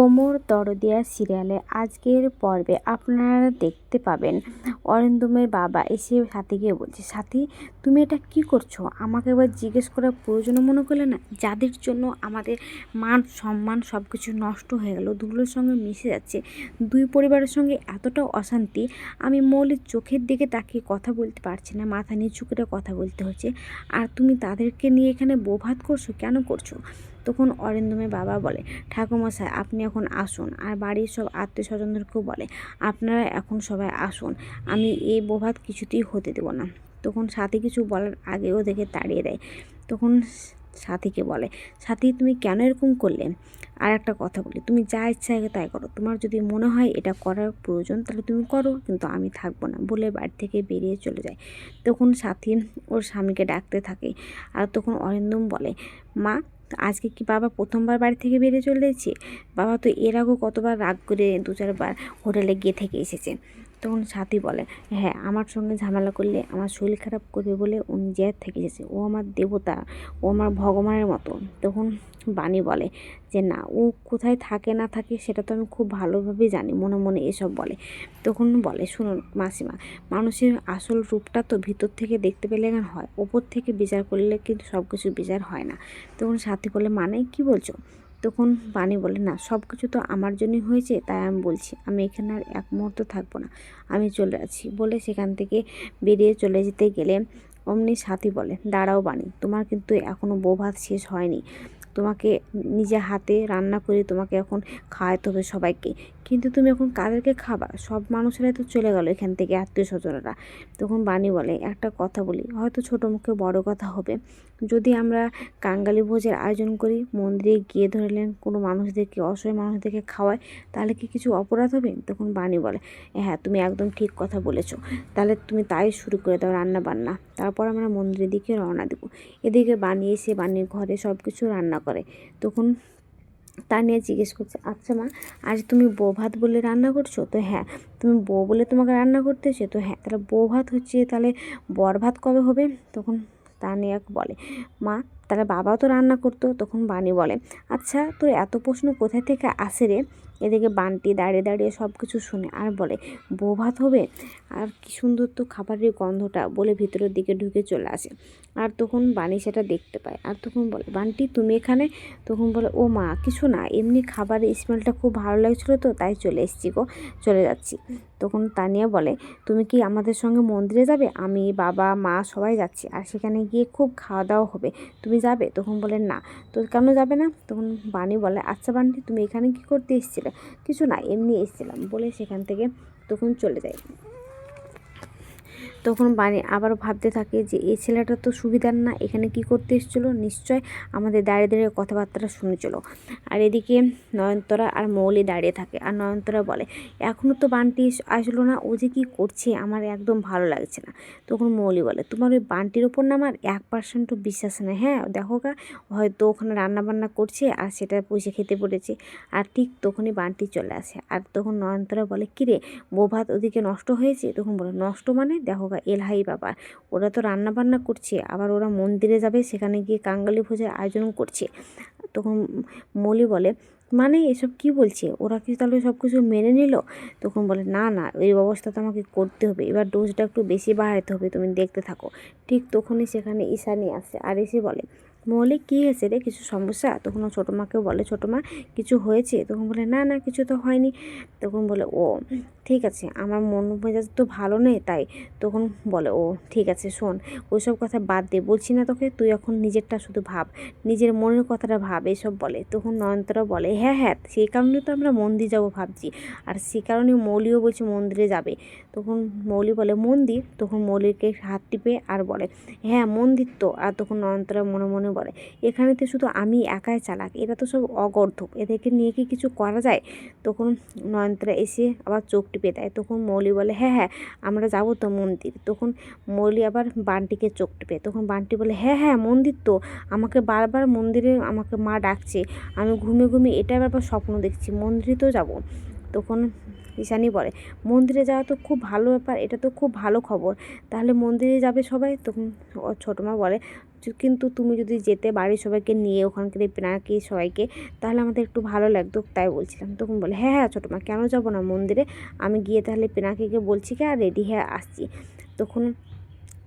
ওমর দরদিয়া সিরিয়ালে আজকের পর্বে আপনারা দেখতে পাবেন। অরিন্দমের বাবা এসে সাথীকে বলছে, সাথী, তুমি এটা কি করছ? আমাকে এবার জিজ্ঞেস করার প্রয়োজন মনে করলে না? যাদের জন্য আমাদের মান সম্মান সব কিছু নষ্ট হয়ে গেল, দুগুলোর সঙ্গে মিশে যাচ্ছে, দুই পরিবারের সঙ্গে এতটা অশান্তি, আমি মৌলিক চোখের দিকে তাকিয়ে কথা বলতে পারছি না, মাথা নিচু করে কথা বলতে হচ্ছে। আর তুমি তাদেরকে নিয়ে এখানে বোভাত করছ? কেন করছ? তখন অরিন্দমের বাবা বলে ঠাকুমশাই আপনি এখন আসুন। আর বাড়ির সব আত্মীয় স্বজনদেরকেও বলে, আপনারা এখন সবাই আসুন, আমি এই বোভাত কিছুতেই হতে দেবো না। তখন সাথী কিছু বলার আগেও দেখে তাড়িয়ে দেয়। তখন সাথীকে বলে, সাথী, তুমি কেন এরকম করলে? আর একটা কথা বলি, তুমি যা ইচ্ছা আগে তাই করো। তোমার যদি মনে হয় এটা করার প্রয়োজন, তাহলে তুমি করো, কিন্তু আমি থাকব না। বলে বাড়ি থেকে বেরিয়ে চলে যায়। তখন সাথী ওর স্বামীকে ডাকতে থাকে। আর তখন অরিন্দম বলে, মা আজকে কি বাবা প্রথমবার বাড়ি থেকে বেরিয়ে চলে এসেছে? বাবা তো এর আগেও কতবার রাগ করে দু চারবার হোটেলে গিয়ে থেকে এসেছে। তখন সাথী বলে হ্যাঁ আমার সঙ্গে ঝামেলা করলে আমার শরীর খারাপ করবে বলে উনি নিজের থেকে এসেছে। ও আমার দেবতা, ও আমার ভগবানের মতো। তখন বাণী বলে যে, না, ও কোথায় থাকে না থাকে সেটা তো আমি খুব ভালোভাবেই জানি, মনে মনে এসব বলে। তখন বলে শুনুন মাসিমা, মানুষের আসল রূপটা তো ভিতর থেকে দেখতে পেলে কেন হয়, ওপর থেকে বিচার করলে কিন্তু সব কিছু বিচার হয় না। তখন সাথী বলে মানে কি বলছো? তখন বাণী বলে, না সব কিছু তো আমার জন্যই হয়েছে, তাই আমি বলছি, আমি এখানে আর এক মুহূর্ত থাকব না, আমি চলে আছি বলে সেখান থেকে বেরিয়ে চলে যেতে গেলে অমনি সাথী বলে, দাঁড়াও বাণী, তোমার কিন্তু এখনও বউ ভাত শেষ হয়নি, তোমাকে নিজে হাতে রান্না করে তোমাকে এখন খাওয়াতে হবে সবাইকে, কিন্তু তুমি এখন কাদেরকে খাবা? সব মানুষেরাই তো চলে গেল এখান থেকে আত্মীয় স্বজনরা তখন বাণী বলে, একটা কথা বলি, হয়তো ছোটো মুখে বড় কথা হবে যদি আমরা কাঙ্গালি ভোজের আয়োজন করি, মন্দিরে গিয়ে ধরলেন কোনো মানুষদেরকে, অসহায় মানুষদেরকে খাওয়ায়, তাহলে কি কিছু অপরাধ হবে? তখন বাণী বলে হ্যাঁ তুমি একদম ঠিক কথা বলেছ। তাহলে তুমি তাই শুরু করে দাও রান্না বান্না তারপর আমরা মন্দিরের দিকে রওনা দেবো। এদিকে বানিয়ে এসে বানিয়ে ঘরে সব কিছু রান্না করে। তখন তা নিয়ে জিজ্ঞেস করছে আচ্ছা মা, আজ তুমি বউ ভাত বলে রান্না করছ? তো হ্যাঁ তুমি বউ বলে তোমাকে রান্না করতে এসে তো হ্যাঁ তাহলে বউ ভাত হচ্ছে, তাহলে বর ভাত কবে হবে? তখন তা নিয়ে বলে মা তাহলে বাবাও তো রান্না করতো, তখন বাণী বলে আচ্ছা তোর এত প্রশ্ন কোথায় থেকে আসে রে? এদিকে বানটি দাঁড়িয়ে দাঁড়িয়ে সব কিছু শুনে আর বলে বউ ভাত হবে আর কি সুন্দর তো খাবারের গন্ধটা, বলে ভিতরের দিকে ঢুকে চলে আসে। আর তখন বাণী সেটা দেখতে পায়, আর তখন বলে, বানটি, তুমি এখানে? তখন বলে, ও মা, কিছু না, এমনি খাবারের স্মেলটা খুব ভালো লাগছিল তো, তাই চলে এসেছি গো, চলে যাচ্ছি। তখন তানিয়া বলে, তুমি কি আমাদের সঙ্গে মন্দিরে যাবে? আমি, বাবা, মা সবাই যাচ্ছি, আর সেখানে গিয়ে খুব খাওয়া দাওয়া হবে, তুমি যাবে? তখন বলে না। তো কেন যাবে না? তখন বাণী বলে আচ্ছা বান্টি, তুমি এখানে কি করতে এসেছিলে? কিছু না, এমনি এসেছিলাম। বলে সেখান থেকে তখন চলে যায়। তখন বাণী আবার ভাবতে থাকে যে এই ছেলেটা তো সুবিধার না, এখানে কি করতে এসেছিল? নিশ্চয় আমাদের দাঁড়িয়ে দাঁড়িয়ে কথাবার্তা শুনেছিল। আর এদিকে নয়নতরা আর মৌলি দাঁড়িয়ে থাকে আর নয়নতরা বলে এখনও তো বানটি আসলো না, ও যে কী করছে আমার একদম ভালো লাগছে না। তখন মৌলি বলে, তোমার ওই বানটির ওপর না আমার এক পার্সেন্টও বিশ্বাস নেই। হ্যাঁ দেখো গা, হয়তো ওখানে রান্না বান্না করছে আর সেটা পয়সা খেতে পড়েছে। আর ঠিক তখনই বানটি চলে আসে। আর তখন নয়নতরা বলে, কিরে বউ ভাত ওদিকে নষ্ট হয়েছে? তখন বলে, নষ্ট মানে দেখো গা এলহাই বাবা। ওরা তো রান্না বান্না করছে, আবার ওরা মন্দিরে যাবে, সেখানে গিয়ে কাঙ্গালি ভোজের আয়োজন করছে। তখন মলি বলে মানে এসব কি বলছে? ওরা কি তাহলে সব কিছু মেনে নিল? তখন বলে, না না এই ব্যবস্থা তো আমাকে করতে হবে। এবার ডোজটা একটু বেশি বাড়াতে হবে, তুমি দেখতে থাকো। ঠিক তখনই সেখানে ঈশানি আসে আর এসে বলে মৌলিক কী হয়েছে রে? কিছু সমস্যা? তখন ও ছোটো মাকেও বলে, ছোটো মা, কিছু হয়েছে? তখন বলে, না না, কিছু তো হয়নি। তখন বলে, ও ঠিক আছে, আমার মন মেজাজ তো ভালো নেই তাই। তখন বলে, ও, ঠিক আছে, শোন, ওইসব কথা বাদ দে, বলছি না তোকে, তুই এখন নিজেরটা শুধু ভাব, নিজের মনের কথাটা ভাব। এসব বলে। তখন নয়নতারা বলে হ্যাঁ হ্যাঁ সেই কারণে তো আমরা মন্দির যাব ভাবছি, আর সে কারণে মৌলিও বলছে মন্দিরে যাবে। তখন মৌলি বলে, মন্দির? তখন মৌলিকে হাত টিপে আর বলে হ্যাঁ মন্দির তো। আর তখন নয়নতারা মনে মনে বলে এখানে তো শুধু আমি একাই চালাক, এরা তো সব অগর্ধব, এদেরকে নিয়ে কি কিছু করা যায়? তখন নয়নতারা এসে আবার চোখ টিপে দেয়। তখন মৌলি বলে হ্যাঁ হ্যাঁ আমরা যাব তো মন্দির। তখন মৌলি আবার বানটিকে চোখ টিপে। তখন বানটি বলে হ্যাঁ হ্যাঁ মন্দির তো। আমাকে বারবার মন্দিরে আমাকে মা ডাকছে। আমি ঘুমে ঘুমে এটা বারবার স্বপ্ন দেখছি, মন্দিরে তো যাব। তখন ঈশানি বলে, মন্দিরে যাওয়া তো খুব ভালো ব্যাপার, এটা তো খুব ভালো খবর। তাহলে মন্দিরে যাবে সবাই? তখন ওর ছোটো মা বলে কিন্তু তুমি যদি যেতে বাড়ির সবাইকে নিয়ে ওখানকার এই পিনাকি সবাইকে, তাহলে আমাদের একটু ভালো লাগতো, তাই বলছিলাম। তখন বলে হ্যাঁ হ্যাঁ ছোটো মা, কেন যাব না মন্দিরে? আমি গিয়ে তাহলে পিনাকিকে বলছি কি, আর রেডি হ্যাঁ আসছি। তখন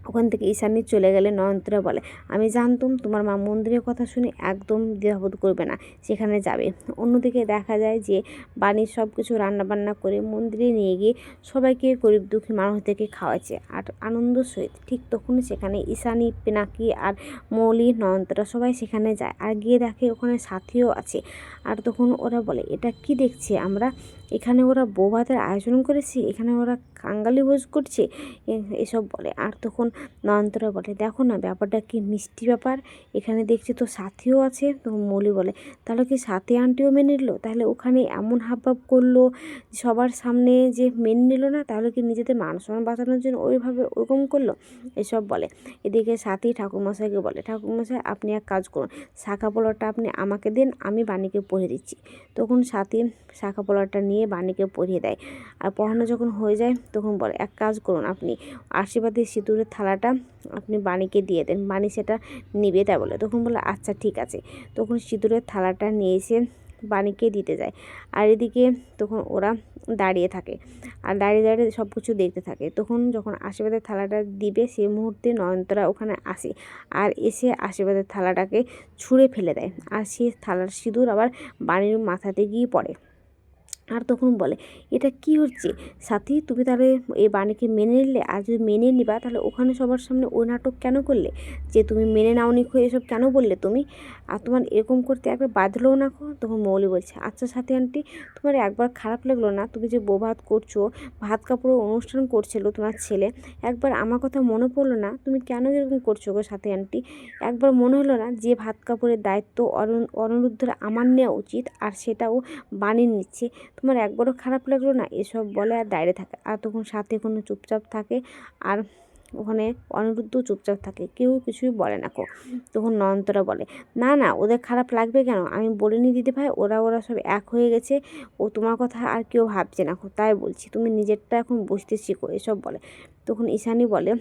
ওখান থেকে ঈশানি চলে গেলে নয়নতরা বলে, আমি জানতাম তোমার মা মন্দিরের কথা শুনে একদম দ্বিধাবোধ করবে না, সেখানে যাবে। অন্যদিকে দেখা যায় যে বাণীর সব কিছু রান্নাবান্না করে মন্দিরে নিয়ে গিয়ে সবাইকে গরিব দুঃখী মানুষ থেকে খাওয়াচ্ছে। আর আনন্দ সহিত ঠিক তখন সেখানে ঈশানি, পিনাকি আর মৌলি, নয়নতরা সবাই সেখানে যায়। আর গিয়ে দেখে ওখানে সাথীও আছে। আর তখন ওরা বলে, এটা কি দেখছি আমরা? এখানে ওরা বৌভাতের আয়োজন করেছে, এখানে ওরা কাঙ্গালি ভোজ করছে এসব বলে। আর তখন নয়নতরা বলে, দেখো না, ব্যাপারটা কি মিষ্টি ব্যাপার, এখানে দেখছি তো সাথীও আছে। তখন মৌলি বলে, তাহলে কি সাথী আন্টিও মেনে নিল? তাহলে ওখানে এমন হাবভাব করল, সবার সামনে যে মেনে নিল না, তাহলে কি নিজেদের মান সম্মান বাঁচানোর জন্য ওইভাবে ওরকম করল? এসব বলে। এদিকে সাথী ঠাকুরমশাইকে বলে, ঠাকুরমশাই, আপনি এক কাজ করুন, শাখা পোলাটা আপনি আমাকে দিন, আমি বাণীকে পড়িয়ে দিচ্ছি। তখন সাথী শাখা পোলাটা নিয়ে বাণীকে পরিয়ে দেয়। আর পড়ানো যখন হয়ে যায়, তখন বলে, এক কাজ করুন আপনি আশীর্বাদের সিঁদুরের থালাটা আপনি বাণীকে দিয়ে দেন, বাণী সেটা নিবে তাই বলে। তখন বলে আচ্ছা ঠিক আছে। তখন সিঁদুরের থালাটা নিয়ে এসে বাণীকে দিতে যায়। আর এদিকে তখন ওরা দাঁড়িয়ে থাকে। আর দাঁড়িয়ে দাঁড়িয়ে সব কিছু দেখতে থাকে। তখন যখন আশীর্বাদের থালাটা দিবে, সে মুহূর্তে নয়নতরা ওখানে আসে। আর এসে আশীর্বাদের থালাটাকে ছুঁড়ে ফেলে দেয়। আর সে থালার সিঁদুর আবার বাণীর মাথাতে গিয়ে পড়ে। আর তখন বলে, এটা কি হচ্ছে? সাথী, তুমি তাহলে এই বাণীকে মেনে নিলে? আর যদি মেনে নিবা, তাহলে ওখানে সবার সামনে ওই নাটক কেন করলে? যে তুমি মেনে নাওনি খো এসব কেন বললে তুমি? আর তোমার এরকম করতে একবার বাঁধলেও না তখন মৌলি বলছে আচ্ছা সাথী আন্টি, তোমার একবার খারাপ লাগল না? তুমি যে বউ ভাত করছ, ভাত কাপড়ের অনুষ্ঠান করছিল তোমার ছেলে, একবার আমার কথা মনে পড়ল না? তুমি কেন এরকম করছ গো সাথী আন্টি? একবার মনে হলো না যে ভাত কাপড়ের দায়িত্ব অরুণ অনিরুদ্ধের আমার নেওয়া উচিত, আর সেটাও বানিয়ে নিচ্ছে? তোমার একবারও খারাপ লাগল না? এসব বলে আর দাঁড়িয়ে থাকে। আর তখন সাথে কোনো চুপচাপ থাকে আর ওখানে অনিরুদ্ধ চুপচাপ থাকে। কেউ কিছুই বলে না কো। তখন নয়নতরা বলে, না না, ওদের খারাপ লাগবে কেন? আমি বলিনি দিদি ভাই, ওরা ওরা সব এক হয়ে গেছে। ও তোমার কথা আর কেউ ভাবছে না কো। তাই বলছি, তুমি নিজেরটা এখন বুঝতে শিখো এসব বলে। তখন ঈশানি বলে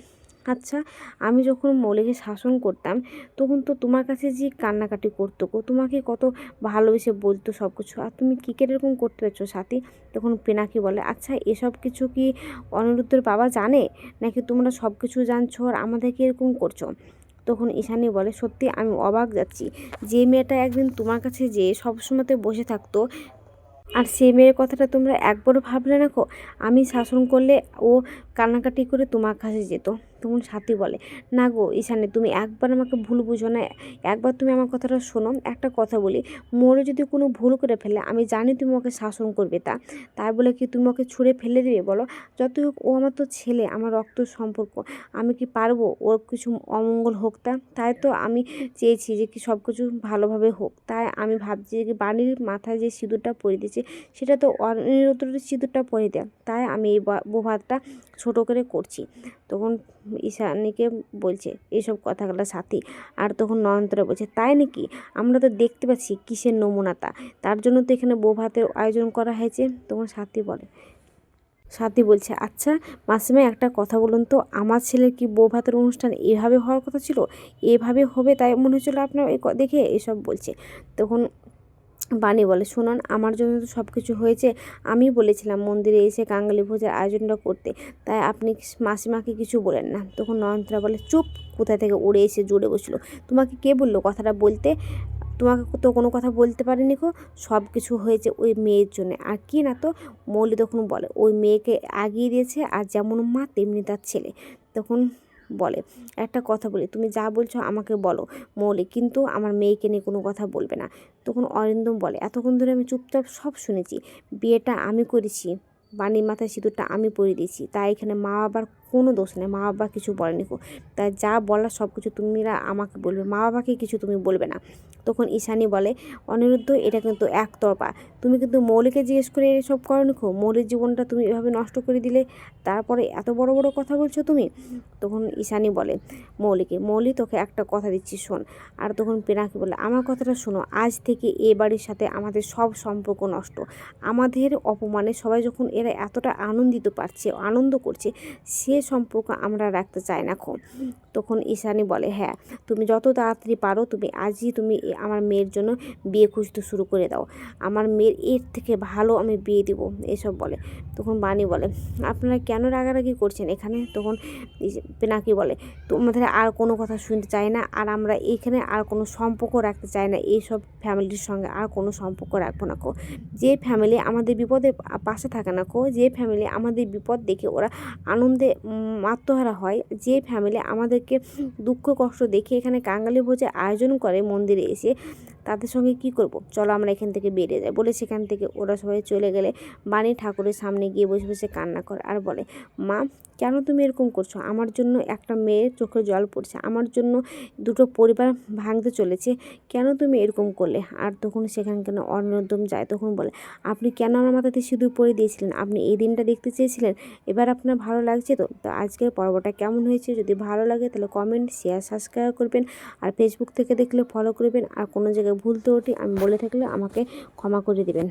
আচ্ছা আমি যখন মৌলিকে শাসন করতাম, তখন তো তোমার কাছে যে কান্নাকাটি করতো গো, তোমাকে কত ভালোবেসে বলতো সব কিছু আর তুমি কী এরকম করতে পারছ সাথী? তখন পেনাকি বলে আচ্ছা এসব কিছু কি অনিরুদ্ধের বাবা জানে? নাকি তোমরা সব কিছু জানছো আর আমাদেরকে এরকম করছ? তখন ঈশানী বলে, সত্যি আমি অবাক যাচ্ছি। যে মেয়েটা একদিন তোমার কাছে যে সবসময়তে বসে থাকতো, আর সেই মেয়ের কথাটা তোমরা একবারও ভাবলে না কো আমি শাসন করলে ও কান্নাকাটি করে তোমার কাছে যেত। তখন সাথী বলে, না গো ঈশানে, তুমি একবার আমাকে ভুল বুঝো না। একবার তুমি আমার কথাটা শোনো, একটা কথা বলি। মোরে যদি কোনো ভুল করে ফেলে, আমি জানি তুমি ওকে শাসন করবে তা। তাই বলে কি তুমি ওকে ছুঁড়ে ফেলে দেবে বলো? যতই হোক, ও আমার তো ছেলে, আমার রক্ত সম্পর্ক। আমি কি পারব? ওর কিছু অমঙ্গল হোক তা। তাই তো আমি চেয়েছি যে কি সব কিছু ভালোভাবে হোক। তাই আমি ভাবছি যে বাড়ির মাথায় যে সিঁদুরটা পরে দিয়েছে, সেটা তো অনিরুদ্ধের সিঁদুরটা পরে দেয়। তাই আমি এই ভাতটা ছোটো করে করছি। তখন ঈশানীকে বলছে এইসব কথাগুলো সাথী। আর তখন নয়নতরা বলছে, তাই নাকি? আমরা তো দেখতে পাচ্ছি কিসের নমুনাটা তার জন্য তো এখানে বউ ভাতের আয়োজন করা হয়েছে। তখন সাথী বলে, সাথী বলছে আচ্ছা মাসিমা, একটা কথা বলুন তো। আমার ছেলের কি বউ ভাতের অনুষ্ঠান এভাবে হওয়ার কথা ছিল? এভাবে হবে তাই মনে হচ্ছিল আপনার দেখে এসব বলছে। তখন বাণী বলে, শুনুন, আমার জন্য তো সব কিছু হয়েছে। আমি বলেছিলাম মন্দিরে এসে কাঙ্গালি ভোজের আয়োজনটা করতে। তাই আপনি মাসিমাকে কিছু বলেন না। তখন নয়নতরা বলে, চুপ কোথা থেকে উড়ে এসে জুড়ে বসল? তোমাকে কে বলল কথাটা বলতে? তোমাকে তো কোনো কথা বলতে পারিনি কো সব কিছু হয়েছে ওই মেয়ের জন্য। আর কি না তো? মৌলি তখন বলে, ওই মেয়েকে আগিয়ে দিয়েছে, আর যেমন মা, তেমনি তার ছেলে। তখন বলে। একটা কথা বলি, তুমি যা বলছো আমাকে বলো মৌলিক কিন্তু আমার মেয়েকে নিয়ে কোনো কথা বলবে না। তখন অরিন্দম বলে, এতক্ষণ ধরে আমি চুপচাপ সব শুনেছি। বিয়েটা আমি করেছি। বাণীর মাথায় সিঁদুরটা আমি পরিয়ে দিয়েছি। তাই এখানে মা বাবার কোনো দোষ নেই। মা বাবা কিছু বলেনি তাই যা বলার সব কিছু তুমিরা আমাকে বলবে। মা বাবাকে কিছু তুমি বলবে না। তখন ঈশানি বলে, অনিরুদ্ধ, এটা কিন্তু একতরফা। তুমি কিন্তু মৌলিকে জিজ্ঞেস করে এসব করনি খো মৌলির জীবনটা তুমি এভাবে নষ্ট করে দিলে, তারপরে এত বড় বড় কথা বলছো তুমি? তখন ঈশানি বলে, মৌলিকে, মৌলি তোকে একটা কথা দিচ্ছি, শোন। আর তখন পেনাকি বলে, আমার কথাটা শোনো। আজ থেকে এ বাড়ির সাথে আমাদের সব সম্পর্ক নষ্ট। আমাদের অপমানে সবাই যখন এরা এতটা আনন্দিত পাচ্ছে আনন্দ করছে, সে সম্পর্ক আমরা রাখতে চাই না খো তখন ঈশানী বলে হ্যাঁ তুমি যত তাড়াতাড়ি পারো, তুমি আজই তুমি আমার মেয়ের জন্য বিয়ে খুঁজতে শুরু করে দাও। আমার মেয়ের এর থেকে ভালো আমি বিয়ে দিব। এসব বলে। তখন বাণী বলে, আপনারা কেন রাগারাগি করছেন এখানে? তখন পিনাকি বলে, তোমাদের আর কোনো কথা শুনতে চাই না, আর আমরা এখানে আর কোনো সম্পর্ক রাখতে চাই না। এইসব ফ্যামিলির সঙ্গে আর কোনো সম্পর্ক রাখব না কো। যে ফ্যামিলি আমাদের বিপদে পাশে থাকে না কো যে ফ্যামিলি আমাদের বিপদ দেখে ওরা আনন্দে আত্মহারা হয়। যে ফ্যামিলি আমাদেরকে দুঃখ কষ্ট দেখে এখানে কাঙ্গালি ভোজের আয়োজন করে মন্দিরে এসে তাদের সঙ্গে কি করব? চলো আমরা এখান থেকে বেরিয়ে যাই। বলে সেখান থেকে ওরা সবাই চলে গেলে বাণী ঠাকুরের সামনে গিয়ে বসে বসে কান্না করে আর বলে, মা, কেন তুমি এরকম করছ? আমার জন্য একটা মেয়ের চোখে জল পড়ছে। আমার জন্য দুটো পরিবার ভাঙতে চলেছে। কেন তুমি এরকম করলে? আর তখন সেখানে কেন অন্যদম যায়, তখন বলে, আপনি কেন আমার মাথাতে সিঁদুর পরে দিয়েছিলেন? আপনি এই দিনটা দেখতে চেয়েছিলেন? এবার আপনার ভালো লাগছে তো? তো আজকের পর্বটা কেমন হয়েছে? যদি ভালো লাগে তাহলে কমেন্ট শেয়ার সাবস্ক্রাইব করবেন। আর ফেসবুক থেকে দেখলে ফলো করবেন। আর কোনো জায়গায় ভুল ত্রুটি আমি বলে থাকলে আমাকে ক্ষমা করে দেবেন।